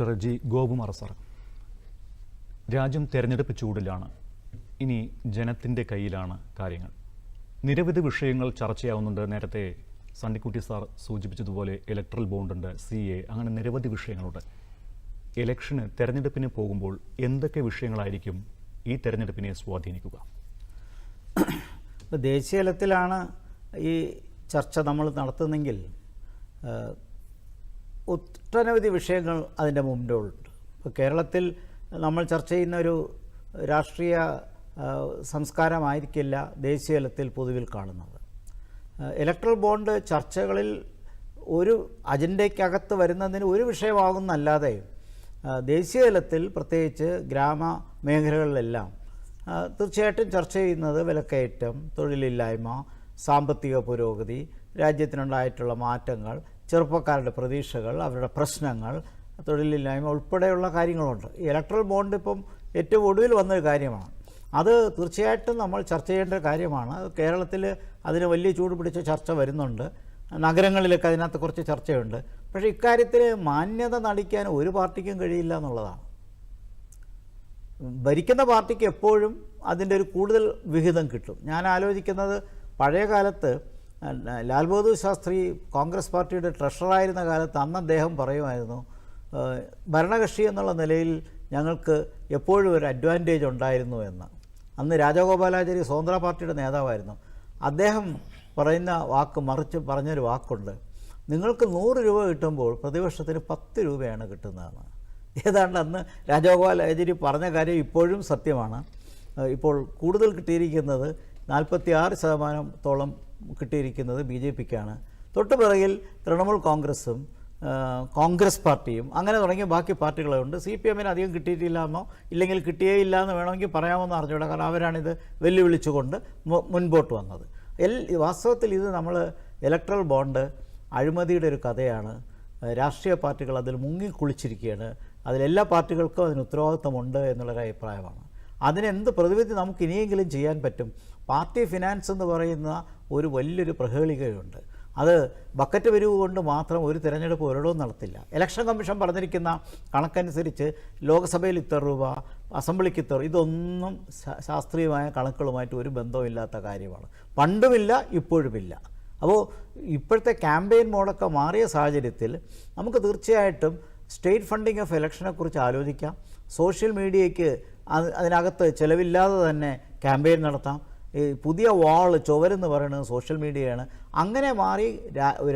Doctor G. ഗോപുമാർ sir. രാജ്യം തെരഞ്ഞെടുപ്പ് ചൂടിലാണ്. ഇനി ജനത്തിന്റെ കയ്യിലാണ് കാര്യങ്ങൾ. നിരവധി വിഷയങ്ങൾ ചർച്ചയാവുന്നുണ്ട്. നേരത്തെ സണ്ണിക്കുട്ടി സാർ സൂചിപ്പിച്ചതുപോലെ ഇലക്ട്രൽ ബോണ്ടുണ്ട് സി എ അങ്ങനെ നിരവധി വിഷയങ്ങളുണ്ട്. ഇലക്ഷന് തെരഞ്ഞെടുപ്പിന് പോകുമ്പോൾ എന്തൊക്കെ വിഷയങ്ങളായിരിക്കും ഈ തെരഞ്ഞെടുപ്പിനെ സ്വാധീനിക്കുക? ദേശീയ തലത്തിലാണ് ഈ ചർച്ച നമ്മൾ നടത്തുന്നെങ്കിൽ ഒട്ടനവധി വിഷയങ്ങൾ അതിന്റെ മുമ്പിലുണ്ട്. ഇപ്പോൾ കേരളത്തിൽ നമ്മൾ ചർച്ച ചെയ്യുന്ന ഒരു രാഷ്ട്രീയ സംസ്കാരമായിരിക്കില്ല ദേശീയ തലത്തിൽ പൊതുവിൽ കാണുന്നത്. ഇലക്ട്രൽ ബോണ്ട് ചർച്ചകളിൽ ഒരു അജണ്ടയ്ക്കകത്ത് വരുന്നതിന് ഒരു വിഷയമാകുന്നല്ലാതെ ദേശീയതലത്തിൽ ദേശീയ തലത്തിൽ പ്രത്യേകിച്ച് ഗ്രാമ മേഖലകളിലെല്ലാം തീർച്ചയായിട്ടും ചർച്ച ചെയ്യുന്നത് വിലക്കയറ്റം തൊഴിലില്ലായ്മ സാമ്പത്തിക പുരോഗതി രാജ്യത്തിനുണ്ടായിട്ടുള്ള മാറ്റങ്ങൾ ചെറുപ്പക്കാരുടെ പ്രതീക്ഷകൾ അവരുടെ പ്രശ്നങ്ങൾ തൊഴിലില്ലായ്മ ഉൾപ്പെടെയുള്ള കാര്യങ്ങളുണ്ട്. ഇലക്ട്രൽ ബോണ്ട് ഇപ്പം ഏറ്റവും ഒടുവിൽ വന്നൊരു കാര്യമാണ്. അത് തീർച്ചയായിട്ടും നമ്മൾ ചർച്ച ചെയ്യേണ്ട കാര്യമാണ്. കേരളത്തിൽ അതിന് വലിയ ചൂട് പിടിച്ച ചർച്ച വരുന്നുണ്ട്. നഗരങ്ങളിലൊക്കെ അതിനകത്ത് കുറച്ച് ചർച്ചയുണ്ട്. പക്ഷേ ഇക്കാര്യത്തിൽ മാന്യത നടിക്കാൻ ഒരു പാർട്ടിക്കും കഴിയില്ല എന്നുള്ളതാണ്. ഭരിക്കുന്ന പാർട്ടിക്ക് എപ്പോഴും അതിന്റെ ഒരു കൂടുതൽ വിഹിതം കിട്ടും. ഞാൻ ആലോചിക്കുന്നത് പഴയ കാലത്ത് ലാൽ ബഹദൂർ ശാസ്ത്രി കോൺഗ്രസ് പാർട്ടിയുടെ ട്രഷറായിരുന്ന കാലത്ത് അന്ന് അദ്ദേഹം പറയുമായിരുന്നു ഭരണകക്ഷി എന്നുള്ള നിലയിൽ ഞങ്ങൾക്ക് എപ്പോഴും ഒരു അഡ്വാന്റേജ് ഉണ്ടായിരുന്നു എന്ന്. അന്ന് രാജഗോപാലാചാരി സ്വതന്ത്ര പാർട്ടിയുടെ നേതാവായിരുന്നു. അദ്ദേഹം പറയുന്ന വാക്ക് മറിച്ച് പറഞ്ഞൊരു വാക്കുണ്ട് നിങ്ങൾക്ക് നൂറ് രൂപ കിട്ടുമ്പോൾ പ്രതിപക്ഷത്തിന് പത്ത് രൂപയാണ് കിട്ടുന്നതെന്ന്. ഏതാണ്ട് അന്ന് രാജഗോപാലാചാരി പറഞ്ഞ കാര്യം ഇപ്പോഴും സത്യമാണ്. ഇപ്പോൾ കൂടുതൽ കിട്ടിയിരിക്കുന്നത് നാൽപ്പത്തി ആറ് ശതമാനത്തോളം കിട്ടിയിരിക്കുന്നത് ബി ജെ പിക്കാണ്. തൊട്ട് പിറകിൽ തൃണമൂൽ കോൺഗ്രസും കോൺഗ്രസ് പാർട്ടിയും അങ്ങനെ തുടങ്ങിയ ബാക്കി പാർട്ടികളുണ്ട്. സി പി എമ്മിന് അധികം കിട്ടിയിട്ടില്ല എന്നോ ഇല്ലെങ്കിൽ കിട്ടിയേ ഇല്ല എന്ന് വേണമെങ്കിൽ പറയാമെന്ന് അറിഞ്ഞൂടാ കാരണം അവരാണിത് വെല്ലുവിളിച്ചുകൊണ്ട് മുൻപോട്ട് വന്നത്. എൽ വാസ്തവത്തിൽ ഇത് നമ്മൾ ഇലക്ട്രൽ ബോണ്ട് അഴിമതിയുടെ ഒരു കഥയാണ്. രാഷ്ട്രീയ പാർട്ടികൾ അതിൽ മുങ്ങി കുളിച്ചിരിക്കുകയാണ്. അതിലെല്ലാ പാർട്ടികൾക്കും അതിന് ഉത്തരവാദിത്തമുണ്ട് എന്നുള്ളൊരു അഭിപ്രായമാണ് അതിനെന്ത് പ്രതിവിധി നമുക്ക് ഇനിയെങ്കിലും ചെയ്യാൻ പറ്റും? പാർട്ടി ഫിനാൻസ് എന്ന് പറയുന്ന ഒരു വലിയൊരു പ്രഹേളികയുണ്ട്. അത് ബക്കറ്റ് വരിവ് കൊണ്ട് മാത്രം ഒരു തിരഞ്ഞെടുപ്പ് ഒരിടവും നടത്തില്ല. ഇലക്ഷൻ കമ്മീഷൻ പറഞ്ഞിരിക്കുന്ന കണക്കനുസരിച്ച് ലോക്സഭയിൽ ഇത്ര രൂപ അസംബ്ലിക്ക് ഇത്ര ഇതൊന്നും ശാസ്ത്രീയമായ കണക്കുകളുമായിട്ട് ഒരു ബന്ധവുമില്ലാത്ത കാര്യമാണ്. പണ്ടുമില്ല ഇപ്പോഴുമില്ല. അപ്പോൾ ഇപ്പോഴത്തെ ക്യാമ്പയിൻ മോഡൊക്കെ മാറിയ സാഹചര്യത്തിൽ നമുക്ക് തീർച്ചയായിട്ടും സ്റ്റേറ്റ് ഫണ്ടിങ് ഓഫ് ഇലക്ഷനെക്കുറിച്ച് ആലോചിക്കാം. സോഷ്യൽ മീഡിയയ്ക്ക് അതിനകത്ത് ചിലവില്ലാതെ തന്നെ ക്യാമ്പയിൻ നടത്താം. ഈ പുതിയ വാൾ ചുവരെന്ന് പറയുന്നത് സോഷ്യൽ മീഡിയയാണ് അങ്ങനെ മാറി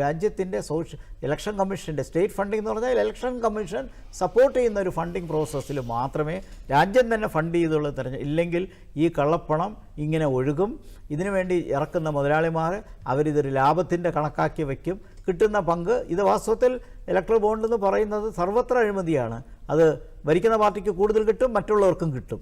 രാജ്യത്തിന്റെ സോഷ്യ ഇലക്ഷൻ കമ്മീഷന്റെ സ്റ്റേറ്റ് ഫണ്ടിങ് എന്ന് പറഞ്ഞാൽ ഇലക്ഷൻ കമ്മീഷൻ സപ്പോർട്ട് ചെയ്യുന്ന ഒരു ഫണ്ടിങ് പ്രോസസ്സിൽ മാത്രമേ രാജ്യം തന്നെ ഫണ്ട് ചെയ്തുള്ള തിരഞ്ഞ ഇല്ലെങ്കിൽ ഈ കള്ളപ്പണം ഇങ്ങനെ ഒഴുകും. ഇതിനുവേണ്ടി ഇറക്കുന്ന മുതലാളിമാർ അവരിതൊരു ലാഭത്തിന്റെ കണക്കാക്കി വയ്ക്കും കിട്ടുന്ന പങ്ക് ഇത് വാസ്തവത്തിൽ ഇലക്ട്രൽ ബോണ്ട് എന്ന് പറയുന്നത് സർവത്ര അഴിമതിയാണ്. അത് ഭരിക്കുന്ന പാർട്ടിക്ക് കൂടുതൽ കിട്ടും മറ്റുള്ളവർക്കും കിട്ടും.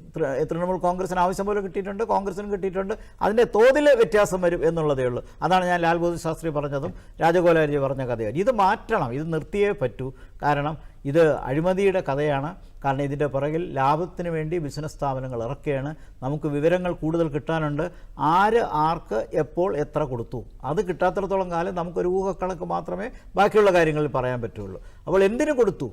തൃണമൂൽ കോൺഗ്രസിന് ആവശ്യം പോലെ കിട്ടിയിട്ടുണ്ട് കോൺഗ്രസിനും കിട്ടിയിട്ടുണ്ട്. അതിന്റെ തോതിൽ വ്യത്യാസം വരും എന്നുള്ളതേ ഉള്ളൂ. അതാണ് ഞാൻ ലാൽ ശാസ്ത്രി പറഞ്ഞതും രാജഗോപാലാചാര്യ പറഞ്ഞ കഥയാണ്. ഇത് മാറ്റണം ഇത് നിർത്തിയേ പറ്റൂ. കാരണം ഇത് അഴിമതിയുടെ കഥയാണ്. കാരണം ഇതിന്റെ പുറകിൽ ലാഭത്തിന് വേണ്ടി ബിസിനസ് സ്ഥാപനങ്ങൾ ഇറക്കുകയാണ്. നമുക്ക് വിവരങ്ങൾ കൂടുതൽ കിട്ടാനുണ്ട്. ആര് ആർക്ക് എപ്പോൾ എത്ര കൊടുത്തു. അത് കിട്ടാത്തിടത്തോളം കാലം നമുക്കൊരു ഊഹക്കണക്ക് മാത്രമേ ബാക്കിയുള്ള കാര്യങ്ങളിൽ പറയാൻ പറ്റുള്ളൂ. അപ്പോൾ എന്തിനു കൊടുത്തു?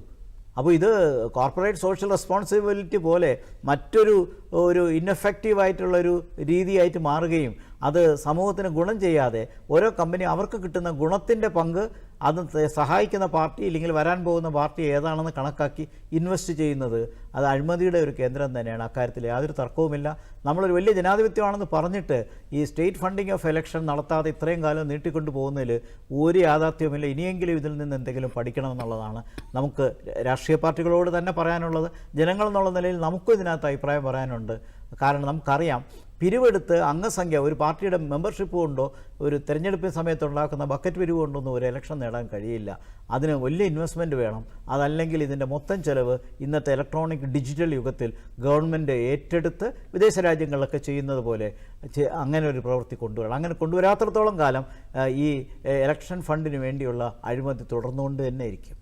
അപ്പോൾ ഇത് കോർപ്പറേറ്റ് സോഷ്യൽ റെസ്പോൺസിബിലിറ്റി പോലെ മറ്റൊരു ഒരു ഇൻഎഫക്റ്റീവ് ആയിട്ടുള്ളൊരു രീതിയായിട്ട് മാറുകയും അത് സമൂഹത്തിന് ഗുണം ചെയ്യാതെ ഓരോ കമ്പനി അവർക്ക് കിട്ടുന്ന ഗുണത്തിന്റെ പങ്ക് അത് സഹായിക്കുന്ന പാർട്ടി ഇല്ലെങ്കിൽ വരാൻ പോകുന്ന പാർട്ടി ഏതാണെന്ന് കണക്കാക്കി ഇൻവെസ്റ്റ് ചെയ്യുന്നത് അത് അഴിമതിയുടെ ഒരു കേന്ദ്രം തന്നെയാണ്. അക്കാര്യത്തിൽ യാതൊരു തർക്കവുമില്ല. നമ്മളൊരു വലിയ ജനാധിപത്യമാണെന്ന് പറഞ്ഞിട്ട് ഈ സ്റ്റേറ്റ് ഫണ്ടിങ് ഓഫ് എലക്ഷൻ നടത്താതെ ഇത്രയും കാലം നീട്ടിക്കൊണ്ടു പോകുന്നതിൽ ഒരു യാഥാർത്ഥ്യവുമില്ല. ഇനിയെങ്കിലും ഇതിൽ നിന്ന് എന്തെങ്കിലും പഠിക്കണമെന്നുള്ളതാണ് നമുക്ക് രാഷ്ട്രീയ പാർട്ടികളോട് തന്നെ പറയാനുള്ളത്. ജനങ്ങൾ എന്നുള്ള നിലയിൽ നമുക്കും ഇതിനകത്ത് അഭിപ്രായം പറയാനുണ്ട്. കാരണം നമുക്കറിയാം പിരിവെടുത്ത് അംഗസംഖ്യ ഒരു പാർട്ടിയുടെ മെമ്പർഷിപ്പ് കൊണ്ടോ ഒരു തെരഞ്ഞെടുപ്പിന് സമയത്ത് ഉണ്ടാക്കുന്ന ബക്കറ്റ് പിരിവ് കൊണ്ടൊന്നും ഒരു ഇലക്ഷൻ നേടാൻ കഴിയില്ല. അതിന് വലിയ ഇൻവെസ്റ്റ്മെന്റ് വേണം. അതല്ലെങ്കിൽ ഇതിന്റെ മൊത്തം ചെലവ് ഇന്നത്തെ ഇലക്ട്രോണിക് ഡിജിറ്റൽ യുഗത്തിൽ ഗവൺമെന്റ് ഏറ്റെടുത്ത് വിദേശ രാജ്യങ്ങളിലൊക്കെ ചെയ്യുന്നത് പോലെ അങ്ങനെ ഒരു പ്രവൃത്തി കൊണ്ടുവരണം. അങ്ങനെ കൊണ്ടുവരാത്രത്തോളം കാലം ഈ ഇലക്ഷൻ ഫണ്ടിന് വേണ്ടിയുള്ള അഴിമതി തുടർന്നുകൊണ്ട് തന്നെ ഇരിക്കും.